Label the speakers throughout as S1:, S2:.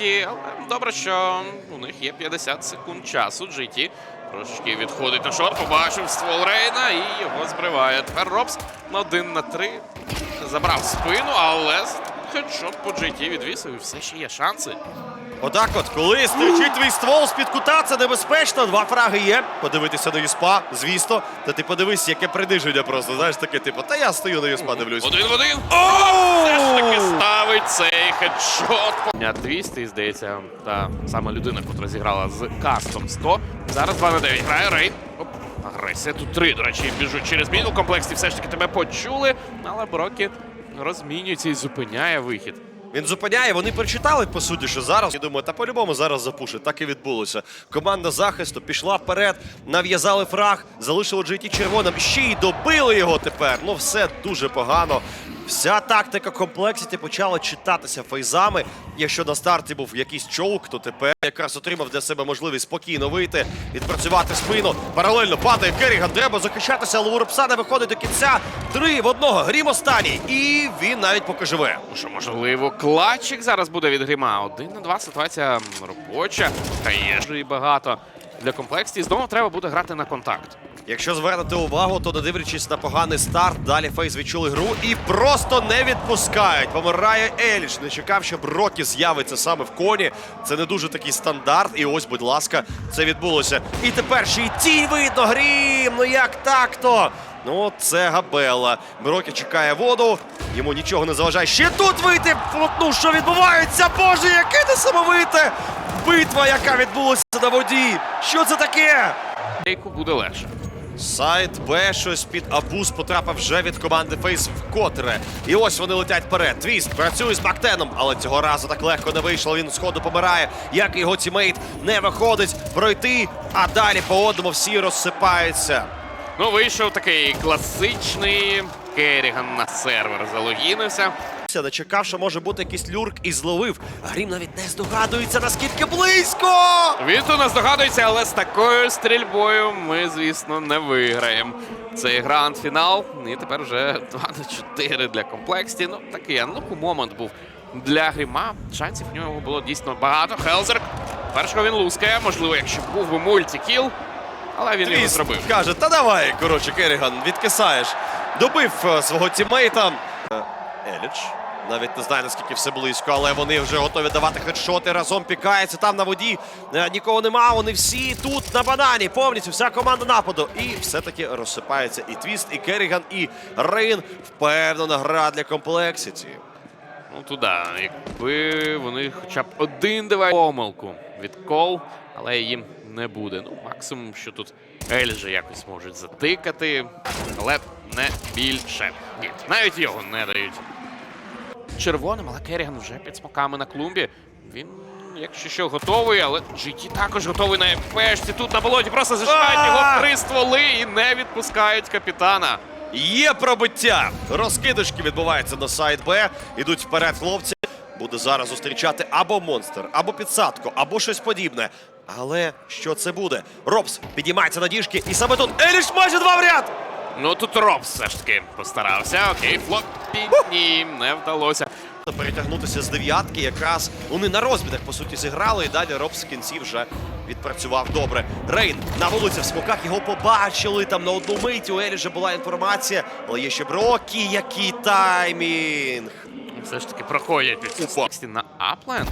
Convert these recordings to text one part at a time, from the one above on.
S1: комплексіті. Але добре, що у них є 50 секунд часу. GT трошечки відходить на шорт, побачив ствол Рейна і його збриває. Тепер Робс на 1 на 3 забрав спину, але хедшот по GT відвісив і все ще є шанси.
S2: Отак от, коли стрічить твій ствол з-під кута, це небезпечно. Два фраги є. Подивитися на Юспа, звісно. Та ти подивись, яке приниження просто. Знаєш, таке, типу, та я стою на Юспа, дивлюсь.
S1: Один в один. Все ж таки ставить цей хедшот. Дня 200, здається, та сама людина, яка зіграла з кастом 100. Зараз 2 на 9 грає Рейн. Оп, агресія. Тут три, до речі, біжуть через мідл комплексі. Все ж таки тебе почули, але Брокі розмінюється і зупиняє вихід.
S2: Він зупиняє, вони прочитали, по суті, що зараз. Я думаю, та по-любому зараз запушить. Так і відбулося. Команда захисту пішла вперед, нав'язали фраг, залишили GT червоним. Ще й добили його тепер. Ну, все дуже погано. Вся тактика комплексіті почала читатися фейзами. Якщо на старті був якийсь чоук, то тепер якраз отримав для себе можливість спокійно вийти, відпрацювати спину. Паралельно падає Керріган, треба захищатися, але у не виходить до кінця. Три в одного. Грім останній. І він навіть поки живе.
S1: Ну Що можливо, клатчик зараз буде від грима. Один на два ситуація робоча. Та є ж і багато для комплексів. Знову треба буде грати на контакт.
S2: Якщо звернути увагу, то не дивлячись на поганий старт, далі Фейс відчули гру і просто не відпускають. Помирає Еліш. Не чекав, що Брокі з'явиться саме в коні. Це не дуже такий стандарт. І ось, будь ласка, це відбулося. І тепер ще й тінь видно. Грім. Ну як так-то? Ну, це Габела. Брокі чекає воду. Йому нічого не заважає. Ще тут вийти. Ну, що відбувається? Боже, яке несамовите! Битва, яка відбулася на воді. Що це таке?
S1: Буде легше.
S2: Сайт Б щось під абуз потрапив вже від команди Фейс вкотре. І ось вони летять вперед. Твіст працює з Бактеном, але цього разу так легко не вийшло. Він з ходу помирає, як його тімейт не виходить пройти, а далі по одному всі розсипаються.
S1: Ну, вийшов такий класичний Керріган на сервер. Залогінився.
S2: Не чекав, що може бути якийсь люрк і зловив. Грім навіть не здогадується, наскільки близько.
S1: Він тут нас здогадується, але з такою стрільбою ми, звісно, не виграємо. Цей гранд-фінал. І тепер вже 2 на 4 для комплексті. Ну, такий анлуку момент був для грима. Шансів в нього було дійсно багато. Хелзер. Першого він лускає. Можливо, якщо був би мультикіл. Але він його зробив.
S2: каже, та давай, коротше, Керріган, відкисаєш. Добив е, свого тіммейта. Е, Еліч. Навіть не знаю, наскільки все близько, але вони вже готові давати хедшоти. Разом пікаються там на воді. Е, Нікого нема. Вони всі тут на банані. Повністю вся команда нападу. І все-таки розсипається і Твіст, і Керріган, і Рейн. Впевнена гра для комплексіті.
S1: Ну туди, якби вони хоча б один девайс помилку від кол, але їм не буде. Ну, максимум, що тут Ельжі якось можуть затикати, але не більше. Ні, навіть його не дають. Червоним, але Керріган вже під смоками на клумбі. Він, якщо що, готовий, але GT також готовий на епешці. Тут на болоті просто зажимають його три стволи і не відпускають капітана.
S2: Є пробиття. Розкидочки відбуваються на сайт Б. Ідуть вперед хлопці. Буде зараз зустрічати або монстр, або підсадку, або щось подібне. Але що це буде? Робс підіймається на діжки, і саме тут Еліш майже два в ряд.
S1: Ну тут Робс все ж таки постарався. Окей, флопі ні, не вдалося.
S2: Перетягнутися з дев'ятки, якраз вони на розмінах по суті зіграли, і далі Робс в кінці вже відпрацював добре. Рейн на вулиці в смоках його побачили. Там на одну мить у Еліша була інформація, але є ще Брокі, який таймінг.
S1: Все ж таки проходять під на Апленд.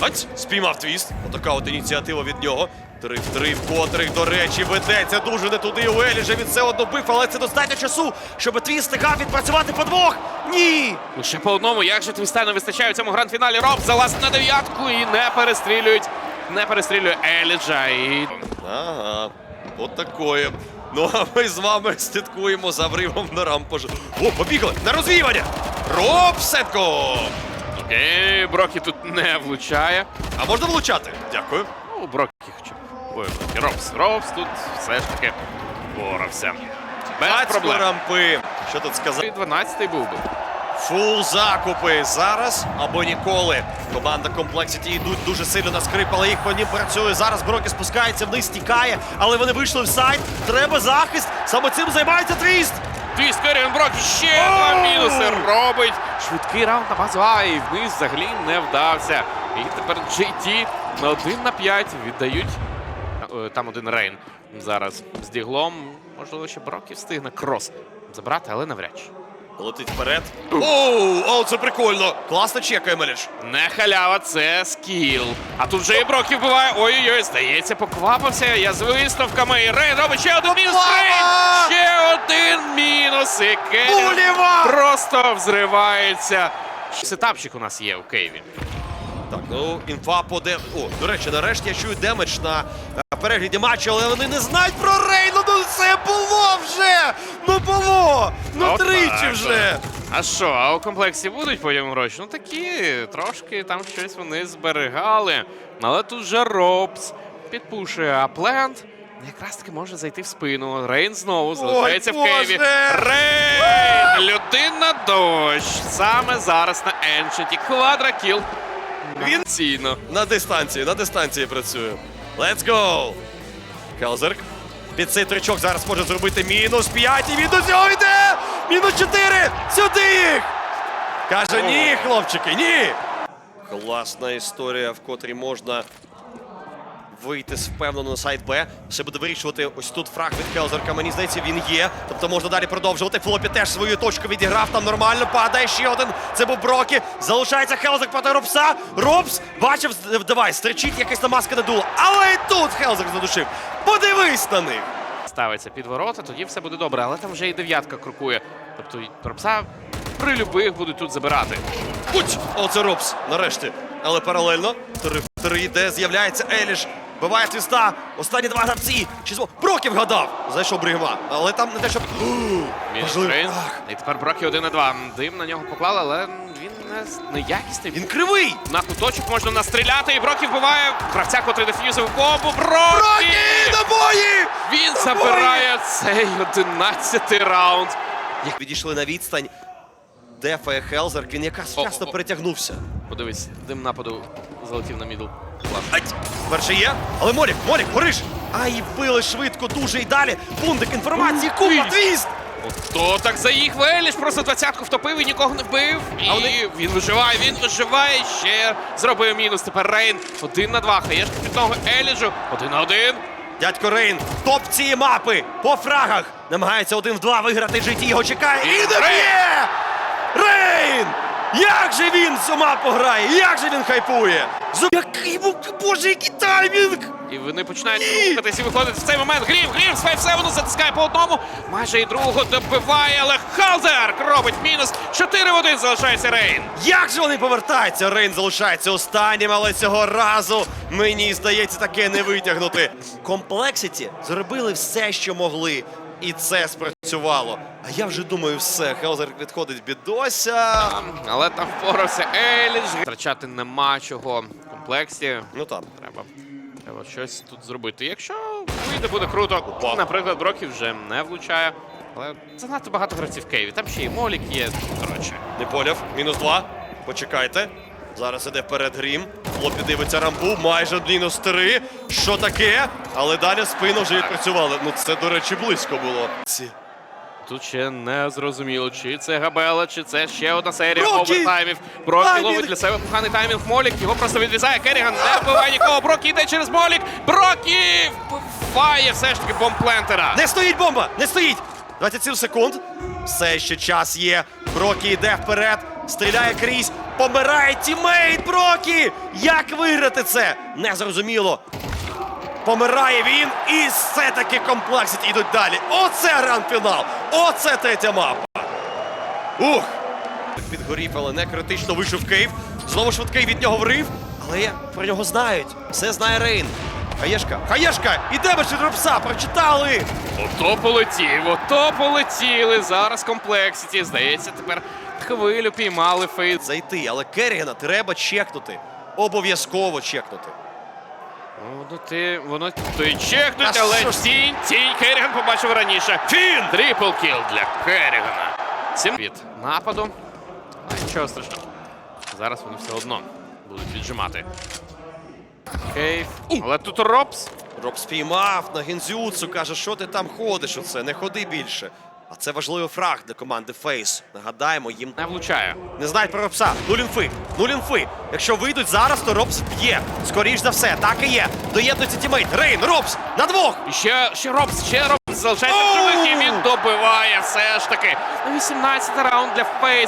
S2: Ать, спіймав твіст. Отака от ініціатива від нього. Три в три, в котрих, до речі, ведеться дуже не туди. У Еліжа він все одно бив, але це достатньо часу, щоб твіст встигав відпрацювати по двох. Ні!
S1: Лише по одному, як же Твіста не вистачає у цьому гранд-фіналі. Роб залазить на дев'ятку і не перестрілюють. Не перестрілює Еліджа. І
S2: Ага, от такое. Ну а ми з вами слідкуємо за вривом на рампожу. О, побігли! На розвіювання! Робсенко!
S1: окей, Брокі тут не влучає.
S2: А можна влучати? Дякую.
S1: Ну, Брокі хоча. Ой, Робс. Робс тут все ж таки борався. Без
S2: Бацько
S1: проблем.
S2: рампи. Що тут сказати?
S1: 12-й був би.
S2: Фул закупи зараз або ніколи. Команда Complexity йдуть дуже сильно на скрип, але їх по ним працює. Зараз Брокі спускається вниз, тікає, але вони вийшли в сайт. Треба захист. Саме цим займається Твіст.
S1: Твіст Керрін Брокі ще два мінуси робить. Швидкий раунд на базу А і вниз взагалі не вдався. І тепер GT на 1 на 5 віддають. Е, Там один Рейн зараз з діглом. Можливо, ще Брокі встигне крос забрати, але навряд чи.
S2: Летить вперед. Оу, оу, це прикольно. Класно чекає Меліш.
S1: Не халява, це скіл. А тут вже і Брокі вбиває. Ой-ой-ой, здається, поквапився. Я з виставками. І Рейн робить ще один мінус. Рейн! Ще один мінус. І Кевін просто взривається. Сетапчик у нас є у Києві.
S2: Так, ну інфа по де. О, до речі, нарешті я чую демедж на е, перегляді матчу, але вони не знають про Рейну. Ну це було вже! Ну було! Ну
S1: Отак
S2: тричі
S1: от.
S2: вже!
S1: А що, а у комплексі будуть потім гроші? Ну такі, трошки там щось вони зберігали. Але тут же Робс підпушує, а Плент якраз таки може зайти в спину. Рейн знову залишається в
S2: Боже!
S1: Києві. Рейн! Людина дощ. Саме зараз на Еншенті. Квадракіл.
S2: Він-
S1: Ційно.
S2: На дистанції, на дистанції працює. Let's go! Келзерк. Під цей тричок зараз може зробити мінус 5 і він до цього йде! Мінус 4! Сюди їх! Каже, ні, хлопчики, ні! Класна історія, в котрій можна вийти впевнено на сайт Б. Все буде вирішувати ось тут фраг від Келзерка. Мені здається, він є. Тобто можна далі продовжувати. Флопі теж свою точку відіграв. Там нормально падає ще один. Це був Брокі. Залишається Хелзерк проти Робса. Робс бачив, давай, стричить якась намазка на дуло. Але і тут Хелзерк задушив. Подивись на них.
S1: Ставиться під ворота, тоді все буде добре. Але там вже і дев'ятка крокує. Тобто Робса при любих будуть тут забирати.
S2: Уть! Оце Робс, нарешті. Але паралельно. 3 де з'являється Еліш. Биває твіста. Останні два гравці. Чи змо... Брокі вгадав. Зайшов Бригма. Але там не те, щоб. Ах.
S1: І тепер Брокі 1 на 2. Дим на нього поклали, але він не, не якісний.
S2: Він кривий!
S1: На куточок можна настріляти, і Брокі вбиває гравця, котрий деф'юзив бомбу. Брокі!
S2: Брокі! На бої!
S1: Він забирає цей 11 раунд.
S2: Як відійшли на відстань. Дефає Хелзерк, він якраз вчасно перетягнувся.
S1: Подивись, дим нападу залетів на мідл.
S2: Ать! Перший є, але Молік, Молік, гориш! Ай, вбили швидко, дуже і далі. Бундик інформації, купа, твіст!
S1: Хто так заїхав? Еліш просто двадцятку втопив і нікого не вбив. І
S2: вони-
S1: він виживає, він виживає. Ще зробив мінус. Тепер Рейн. Один на два. Хаєшка під ногу Еліджу. Один на один.
S2: Дядько Рейн, топ цієї мапи по фрагах. Намагається один в два виграти житті, його чекає. І
S1: І
S2: не б'є! Рейн! Як же він цю мапу грає? Як же він хайпує? Зу... Який був, боже, який таймінг!
S1: І вони починають рухатись і виходить в цей момент. Грім, Грім, свай все затискає по одному. Майже і другого добиває, але Халзер робить мінус. 4 в 1 залишається Рейн.
S2: Як же вони повертаються? Рейн залишається останнім, але цього разу мені здається таке не витягнути. Комплексіті зробили все, що могли, і це спрацювало. А я вже думаю, все, Хелзер відходить бідося.
S1: Але там впорався Елідж. Втрачати нема чого в комплексі.
S2: Ну там.
S1: Треба, треба щось тут зробити. Якщо вийде, буде круто.
S2: Опа.
S1: Наприклад, Брокі вже не влучає. Але занадто багато гравців в Києві. Там ще і Молік є. Коротше.
S2: Не поняв. Мінус два. Почекайте. Зараз іде вперед грім. Хлопі дивиться рампу, майже мінус три. Що таке? Але далі спину вже відпрацювали. Ну це, до речі, близько було.
S1: Тут ще не зрозуміло, чи це Габела, чи це ще одна серія овертаймів. Брокі ловить для себе поганий таймінг. Молік його просто відрізає. Керріган не вбиває нікого. Брокі йде через Молік. Брокі вбиває все ж таки бомбплентера.
S2: Не стоїть бомба! Не стоїть! 27 секунд. Все ще час є. Брокі йде вперед, стріляє крізь, помирає тімейт Брокі! Як виграти це? Незрозуміло. Помирає він, і все-таки комплексить ідуть далі. Оце гранд-фінал! Оце третя мапа. Ух! Підгорів, але не критично вийшов Кейв. Знову швидкий від нього врив. Але про нього знають. Все знає Рейн. Хаєшка, Хаєшка! Іде без дропса, прочитали!
S1: Ото полетів, ото полетіли. Зараз комплексіті. Здається, тепер хвилю піймали фейт.
S2: Зайти, але Керрігана треба чекнути. Обов'язково чекнути.
S1: Ну, ти, воно й чекнуть, але тінь, тінь Керріган побачив раніше.
S2: Фін!
S1: Трипл кіл для Керрігана. Сім від нападу. Але нічого страшного. Зараз вони все одно будуть віджимати. Кейв. Але тут Робс.
S2: Роб спіймав на гінзюцу, каже, що ти там ходиш оце, не ходи більше. А це важливий фраг для команди Фейс. Нагадаємо, їм
S1: Не влучає.
S2: не знають про Ропса. Нуль інфи. Нуль інфи. Якщо вийдуть зараз, то Робс б'є. Скоріш за все, так і є. Доєднується тімейт. Рейн, Робс на двох.
S1: І ще, ще Робс, ще Робс залишається в живих, і він добиває все ж таки. На 18 раунд для Фейс.